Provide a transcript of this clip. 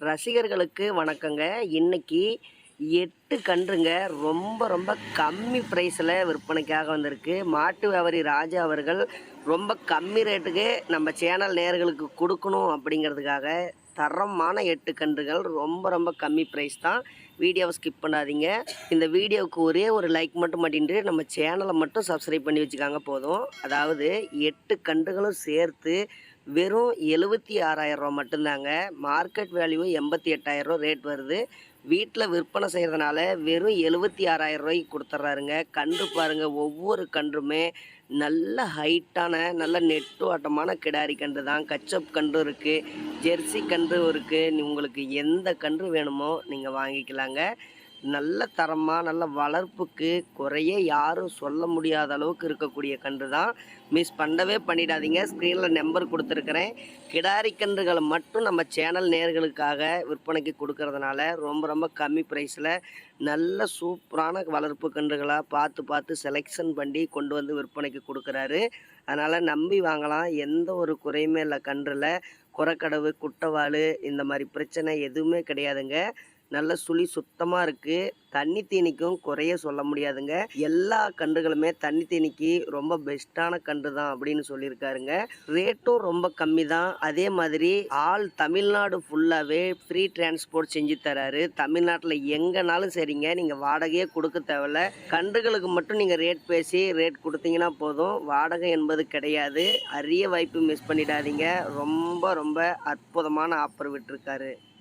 ரசிகர்களுக்கு வணக்கங்க. இன்னைக்கு எட்டு கன்றுங்க. ரொம்ப ரொம்ப கம்மி ப்ரைஸில் விற்பனைக்காக வந்திருக்கு. மாட்டு வியாபாரி ராஜா அவர்கள் ரொம்ப கம்மி ரேட்டுக்கு நம்ம சேனல் நேர்களுக்கு கொடுக்கணும் அப்படிங்கிறதுக்காக தரமான எட்டு கன்றுகள் ரொம்ப ரொம்ப கம்மி ப்ரைஸ் தான். வீடியோவை ஸ்கிப் பண்ணாதீங்க. இந்த வீடியோவுக்கு ஒரே ஒரு லைக் மட்டும் மாட்டின்ட்டு நம்ம சேனலை மட்டும் சப்ஸ்கிரைப் பண்ணி வச்சுக்காங்க போதும். அதாவது எட்டு கன்றுகளும் சேர்த்து வெறும் எழுபத்தி ஆறாயிரம் ரூபா மட்டும்தாங்க. மார்க்கெட் வேல்யூ எண்பத்தி எட்டாயிரம் ரூபா ரேட் வருது. வீட்டில் விற்பனை செய்கிறதுனால வெறும் எழுபத்தி ஆறாயிரம் ரூபாய்க்கு கொடுத்துட்றாருங்க கன்று பாருங்கள் ஒவ்வொரு கன்றுமே நல்ல ஹைட்டான நல்ல நெட்டுவாட்டமான கிடாரி கன்று தான். கச்சப் கன்று இருக்குது ஜெர்சி கன்று இருக்குது உங்களுக்கு எந்த கன்று வேணுமோ நீங்கள் வாங்கிக்கலாங்க. நல்ல தரமாக நல்ல வளர்ப்புக்கு குறைய யாரும் சொல்ல முடியாத அளவுக்கு இருக்கக்கூடிய கன்று தான். மிஸ் பண்ணவே பண்ணிடாதீங்க. ஸ்க்ரீனில் நம்பர் கொடுத்துருக்குறேன். கிடாரி கன்றுகளை மட்டும் நம்ம சேனல் நேர்களுக்காக விற்பனைக்கு கொடுக்கறதுனால ரொம்ப ரொம்ப கம்மி ப்ரைஸில் நல்ல சூப்பரான வளர்ப்பு கன்றுகளாக பார்த்து பார்த்து செலெக்ஷன் பண்ணி கொண்டு வந்து விற்பனைக்கு கொடுக்குறாரு. அதனால் நம்பி வாங்கலாம். எந்த ஒரு குறையுமே இல்லை கன்றில். குறக்கடவு குட்டவாள் இந்த மாதிரி பிரச்சனை எதுவுமே கிடையாதுங்க. நல்ல சுழி சுத்தமாக இருக்குது தண்ணி தீனிக்கும் குறைய சொல்ல முடியாதுங்க. எல்லா கன்றுகளுமே தண்ணி தீனிக்கு ரொம்ப பெஸ்ட்டான கன்று தான் அப்படின்னு சொல்லியிருக்காருங்க. ரேட்டும் ரொம்ப கம்மி தான். அதே மாதிரி ஆல் தமிழ்நாடு ஃபுல்லாகவே ஃப்ரீ டிரான்ஸ்போர்ட் செஞ்சு தராரு. தமிழ்நாட்டில் எங்கேனாலும் சரிங்க. நீங்கள் வாடகையே கொடுக்க தேவையில்ல. கன்றுகளுக்கு மட்டும் நீங்கள் ரேட் பேசி ரேட் கொடுத்தீங்கன்னா போதும். வாடகை என்பது கிடையாது. அரிய வாய்ப்பு மிஸ் பண்ணிடாதீங்க. ரொம்ப ரொம்ப அற்புதமான ஆஃபர் விட்டுருக்காரு.